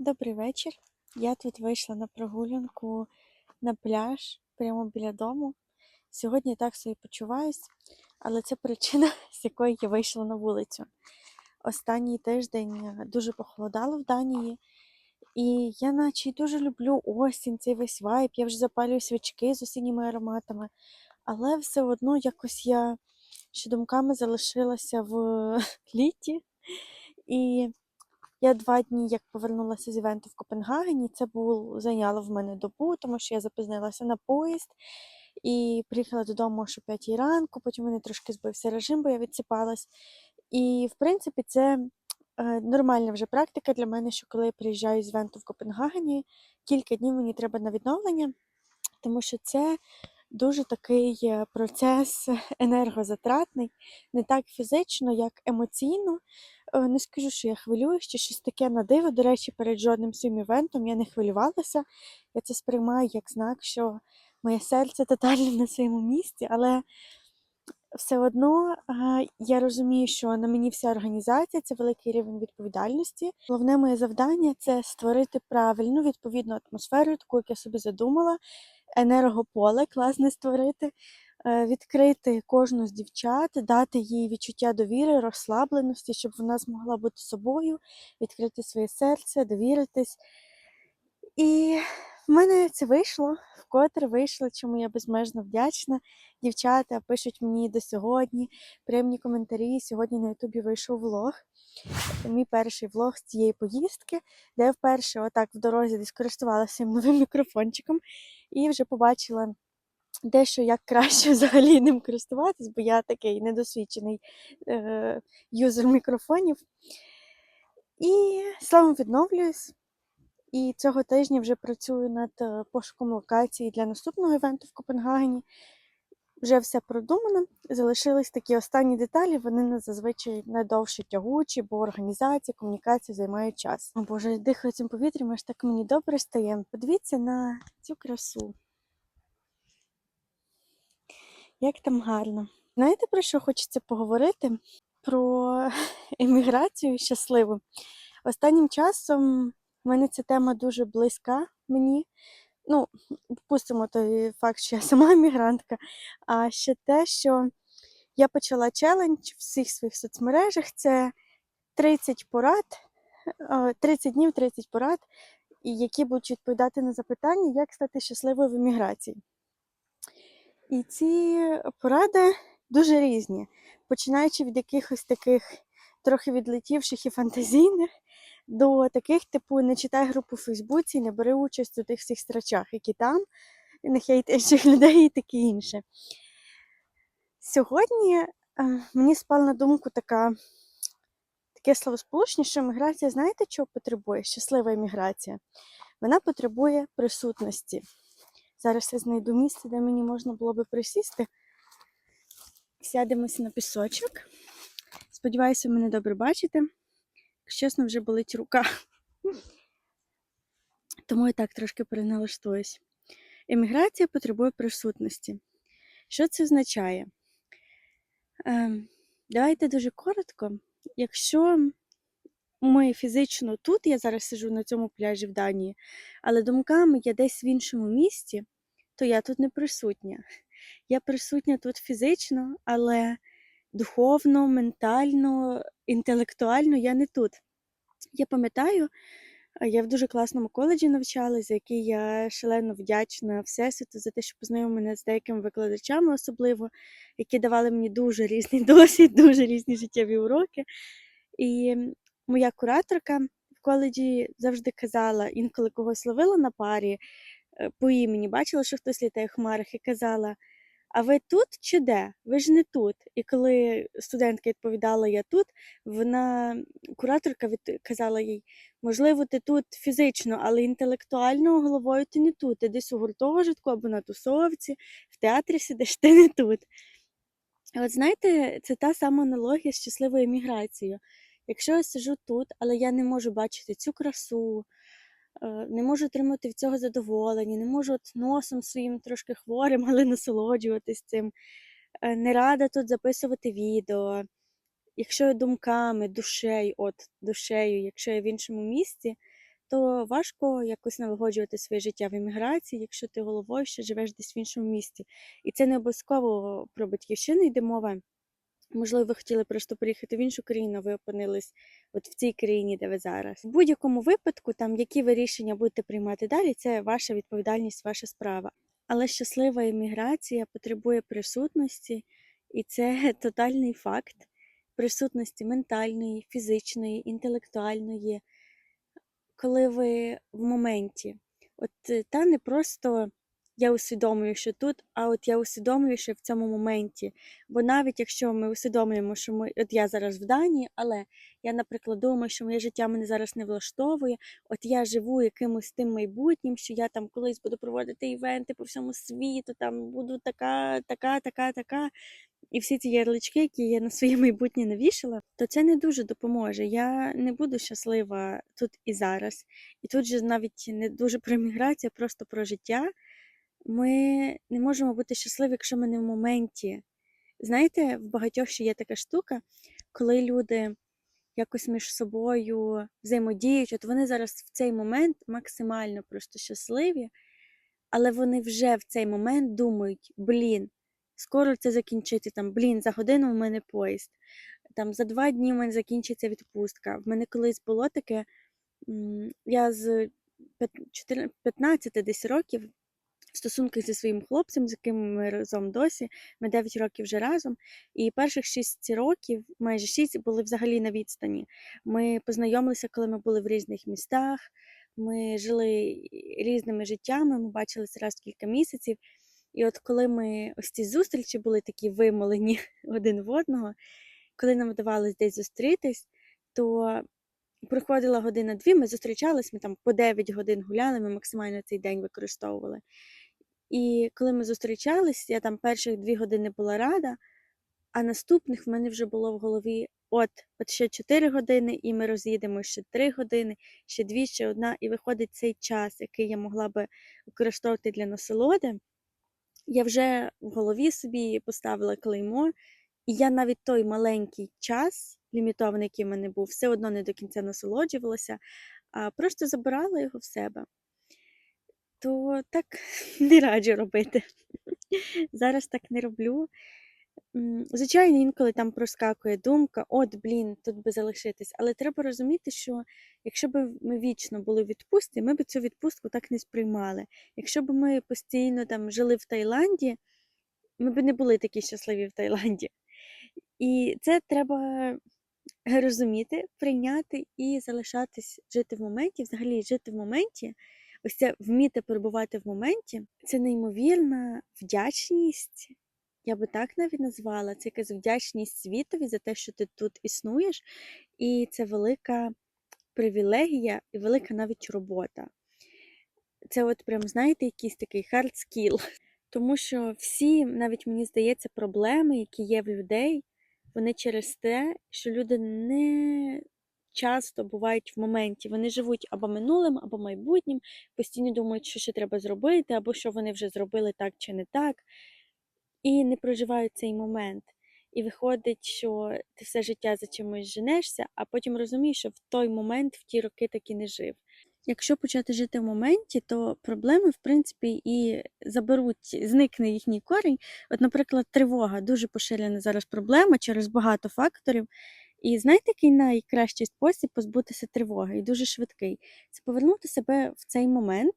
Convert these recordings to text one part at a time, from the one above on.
Добрий вечір. Я тут вийшла на прогулянку на пляж прямо біля дому. Сьогодні так собі почуваюсь, але це причина, з якої я вийшла на вулицю. Останній тиждень е, дуже похолодало в Данії, і я наче дуже люблю осінь, цей весь вайб. Я вже запалюю свічки з осінніми ароматами, але все одно якось я ще думками залишилася в літі. І я два дні, як повернулася з івенту в Копенгагені, це було зайняло в мене добу, тому що я запізнилася на поїзд і приїхала додому о 5 ранку, потім мене трошки збився режим, бо я відсипалась. І, в принципі, це е, нормальна вже практика для мене, що коли я приїжджаю з івенту в Копенгагені, кілька днів мені треба на відновлення, тому що це дуже такий е, процес енергозатратний, не так фізично, як емоційно. Е, Не скажу, що я хвилююсь, чи щось таке на диво. До речі, перед жодним своїм івентом я не хвилювалася. Я це сприймаю як знак, що моє серце тотально на своєму місці, але все одно е, я розумію, що на мені вся організація це великий рівень відповідальності. Головне моє завдання це створити правильну відповідну атмосферу, таку, як я собі задумала, енергополе класне створити, відкрити кожну з дівчат, дати їй відчуття довіри, розслабленості, щоб вона змогла бути собою, відкрити своє серце, довіритись. І в мене це вийшло, вкотре вийшло, чому я безмежно вдячна. Дівчата пишуть мені до сьогодні приємні коментарі. Сьогодні на Ютубі вийшов влог. Мій перший влог з цієї поїздки, де я вперше отак в дорозі десь новим мікрофончиком і вже побачила дещо як краще взагалі ним користуватись, бо я такий недосвідчений е, юзер мікрофонів. І словом відновлююсь. І цього тижня вже працюю над е, пошуком локації для наступного івенту в Копенгагені. Вже все продумано. Залишились такі останні деталі, вони не зазвичай найдовше тягучі, бо організація, комунікація займають час. О Боже, дихаю цим повітрям, аж так мені добре стає. Подивіться на цю красу. Як там гарно. Знаєте, про що хочеться поговорити? Про еміграцію щасливу. Останнім часом в мене ця тема дуже близька мені. Ну, пустимо той факт, що я сама емігрантка, а ще те, що я почала челендж в всіх своїх соцмережах. Це 30 порад, е, 30 днів, 30 порад, які будуть відповідати на запитання, як стати щасливою в еміграції. І ці поради дуже різні, починаючи від якихось таких трохи відлетівших і фантазійних, до таких, типу, не читай групу в Фейсбуці, не бери участь у тих всіх страчах, які там, не хейт інших людей і таке інше. Сьогодні е, мені спала на думку така, таке словосполучення, що еміграція, знаєте, чого потребує? Щаслива еміграція. Вона потребує присутності. Зараз я знайду місце, де мені можна було би присісти. Сядемося на пісочок. Сподіваюся, мене добре бачите. Чесно, вже болить рука. Тому я так трошки переналаштуюсь. Еміграція потребує присутності. Що це означає? Ем, давайте дуже коротко. Якщо ми фізично тут, я зараз сижу на цьому пляжі в Данії, але думками я десь в іншому місті, то я тут не присутня. Я присутня тут фізично, але духовно, ментально, інтелектуально я не тут. Я пам'ятаю, е, я в дуже класному коледжі навчалась, за який я шалено вдячна Всесвіту за те, що познайомив мене з деякими викладачами, особливо, які давали мені дуже різний досвід, дуже різні життєві уроки. І моя кураторка в коледжі завжди казала, інколи когось ловила на парі е, по імені, бачила, що хтось літає в хмарах, і казала: А ви тут чи де? Ви ж не тут. І коли студентка відповідала Я тут, вона кураторка казала їй: можливо, ти тут фізично, але інтелектуально головою ти не тут. Ти десь у гуртожитку або на тусовці, в театрі сидиш, ти не тут. От знаєте, це та сама аналогія з щасливою еміграцією. Якщо я сижу тут, але я не можу бачити цю красу, е, не можу отримати від цього задоволення, не можу от носом своїм трошки хворим, але насолоджуватись цим, е, не рада тут записувати відео. Якщо я думками, душею, от душею, якщо я в іншому місті, то важко якось налагоджувати своє життя в еміграції, якщо ти головою ще живеш десь в іншому місті. І це не обов'язково про батьківщину йде мова. Можливо, ви хотіли просто переїхати в іншу країну, ви опинились от в цій країні, де ви зараз. В будь-якому випадку, там які ви рішення будете приймати далі, це ваша відповідальність, ваша справа. Але щаслива еміграція потребує присутності, і це тотальний факт присутності ментальної, фізичної, інтелектуальної, коли ви в моменті. От е, та не просто я усвідомлюю, що тут, а от я усвідомлюю, що в цьому моменті. Бо навіть якщо ми усвідомлюємо, що ми, от я зараз в Данії, але я, наприклад, думаю, що моє життя мене зараз не влаштовує, от я живу якимось тим майбутнім, що я там колись буду проводити івенти по всьому світу, там буду така, така, така, така. І всі ці ярлички, які я на своє майбутнє навішала, то це не дуже допоможе. Я не буду щаслива тут і зараз. І тут же навіть не дуже про міграцію, просто про життя. Ми не можемо бути щасливі, якщо ми не в моменті. Знаєте, в багатьох ще є така штука, коли люди якось між собою взаємодіють, от вони зараз в цей момент максимально просто щасливі, але вони вже в цей момент думають: блін, скоро це закінчиться, там, блін, за годину в мене поїзд, там, за два дні в мене закінчиться відпустка. В мене колись було таке, я з 15 десь років в стосунках зі своїм хлопцем, з яким ми разом досі. Ми 9 років вже разом. І перших 6 років, майже 6, були взагалі на відстані. Ми познайомилися, коли ми були в різних містах. Ми жили різними життями, ми бачилися раз в кілька місяців. І от коли ми ось ці зустрічі були такі вимолені один в одного, коли нам вдавалось десь зустрітись, то проходила година-дві, ми зустрічались, ми там по 9 годин гуляли, ми максимально цей день використовували. І коли ми зустрічались, я там перших дві години була рада, а наступних в мене вже було в голові: от, от ще 4 години, і ми роз'їдемо ще 3 години, ще 2, ще одна. І виходить цей час, який я могла би використовувати для насолоди. Я вже в голові собі поставила клеймо, і я навіть той маленький час, лімітований, який в мене був, все одно не до кінця насолоджувалася, а просто забирала його в себе. То так не раджу робити. Зараз так не роблю. Звичайно, інколи там проскакує думка, от, блін, тут би залишитись. Але треба розуміти, що якщо б ми вічно були в відпустці, ми б цю відпустку так не сприймали. Якщо б ми постійно там жили в Таїланді, ми б не були такі щасливі в Таїланді. І це треба розуміти, прийняти і залишатись жити в моменті, взагалі жити в моменті. Ось це вміти перебувати в моменті, це неймовірна вдячність. Я би так навіть назвала. Це якась вдячність світові за те, що ти тут існуєш, і це велика привілегія і велика навіть робота. Це, от прям, знаєте, якийсь такий hard skill. Тому що всі, навіть мені здається, проблеми, які є в людей, вони через те, що люди не часто бувають в моменті. Вони живуть або минулим, або майбутнім, постійно думають, що ще треба зробити, або що вони вже зробили так чи не так, і не проживають цей момент. І виходить, що ти все життя за чимось женешся, а потім розумієш, що в той момент, в ті роки так і не жив. Якщо почати жити в моменті, то проблеми, в принципі, і заберуть, зникне їхній корінь. От, наприклад, тривога дуже поширена зараз проблема через багато факторів. І знаєте, який найкращий спосіб позбутися тривоги і дуже швидкий? Це повернути себе в цей момент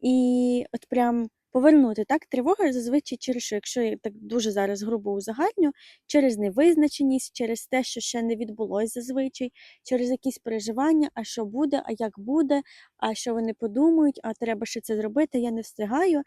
і от прям повернути так. Тривога зазвичай через що, якщо я так дуже зараз грубо узагальню, через невизначеність, через те, що ще не відбулось зазвичай, через якісь переживання, а що буде, а як буде, а що вони подумають, а треба ще це зробити, я не встигаю.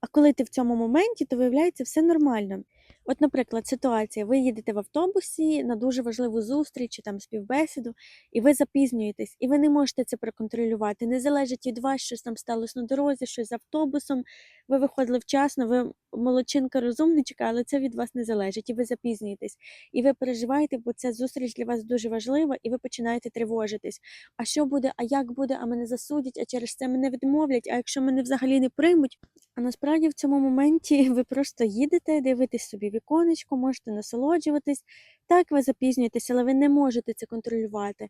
А коли ти в цьому моменті, то виявляється все нормально. От, наприклад, ситуація: ви їдете в автобусі на дуже важливу зустріч чи там співбесіду, і ви запізнюєтесь, і ви не можете це проконтролювати. Не залежить від вас, щось там сталося на дорозі, щось з автобусом. Ви виходили вчасно, ви молодчинка розумничка, але це від вас не залежить, і ви запізнюєтесь. І ви переживаєте, бо ця зустріч для вас дуже важлива, і ви починаєте тривожитись. А що буде, а як буде, а мене засудять, а через це мене відмовлять, а якщо мене взагалі не приймуть. А насправді в цьому моменті ви просто їдете, дивитесь собі віконечко, можете насолоджуватись. Так, ви запізнюєтесь, але ви не можете це контролювати.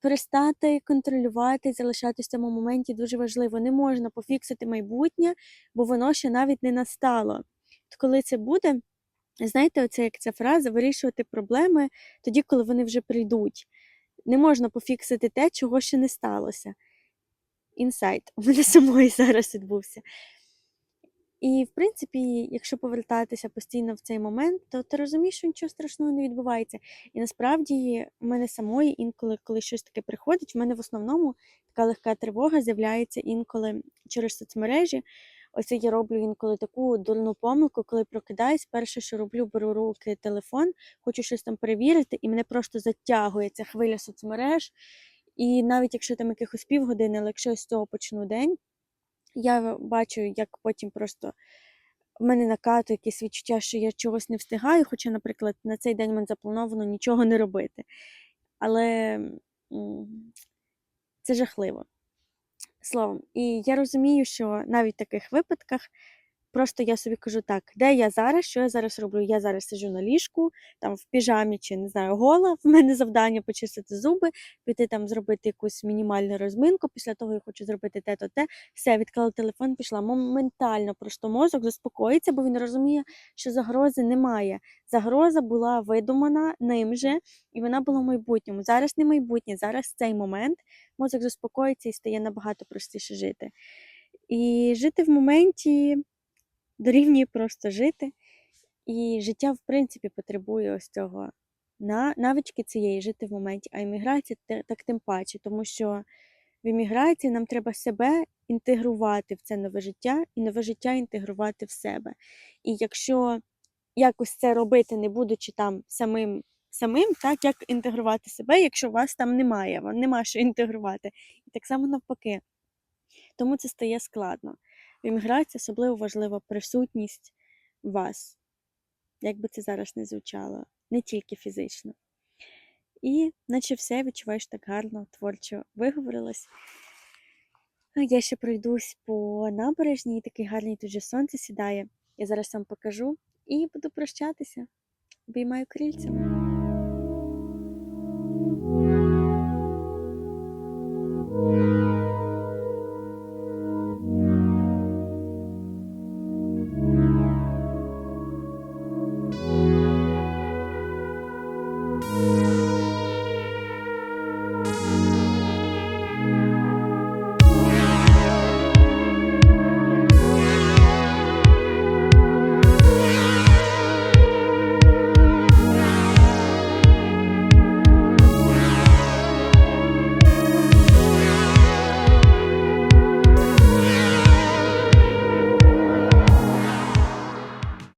перестати контролювати, залишатися в цьому моменті дуже важливо. Не можна пофіксити майбутнє, бо воно ще навіть не настало. От коли це буде, знаєте, оце як ця фраза вирішувати проблеми тоді, коли вони вже прийдуть. Не можна пофіксити те, чого ще не сталося. Інсайт у мене самої зараз відбувся. І, в принципі, якщо повертатися постійно в цей момент, то ти розумієш, що нічого страшного не відбувається. І насправді в мене самої інколи, коли щось таке приходить, в мене в основному така легка тривога з'являється інколи через соцмережі. Оце я роблю інколи таку дурну помилку, коли прокидаюсь, перше, що роблю, беру руки телефон, хочу щось там перевірити, і мене просто затягує ця хвиля соцмереж. І навіть якщо там якихось півгодини, але якщо я з цього почну день, я бачу, як потім просто в мене накатує якесь відчуття, що я чогось не встигаю, хоча, наприклад, на цей день мені заплановано нічого не робити. Але це жахливо. Словом, і я розумію, що навіть в таких випадках просто я собі кажу так, де я зараз, що я зараз роблю? Я зараз сиджу на ліжку, там в піжамі чи не знаю, гола. В мене завдання почистити зуби, піти там зробити якусь мінімальну розминку. Після того я хочу зробити те-то те. Все, відклала телефон, пішла. Моментально просто мозок заспокоїться, бо він розуміє, що загрози немає. Загроза була видумана ним же, і вона була в майбутньому. Зараз не майбутнє, зараз цей момент мозок заспокоїться і стає набагато простіше жити. І жити в моменті дорівнює просто жити. І життя, в принципі, потребує ось цього на навички цієї жити в моменті, а імміграція так тим паче, тому що в імміграції нам треба себе інтегрувати в це нове життя і нове життя інтегрувати в себе. І якщо якось це робити, не будучи там самим, самим, так як інтегрувати себе, якщо вас там немає, вам нема що інтегрувати. І так само навпаки. Тому це стає складно. В імміграції особливо важлива присутність вас, як би це зараз не звучало, не тільки фізично. І наче все відчуваєш так гарно, творчо виговорилась. Я ще пройдусь по набережній, такий гарний тут же сонце сідає. Я зараз вам покажу і буду прощатися. Обіймаю крильцем.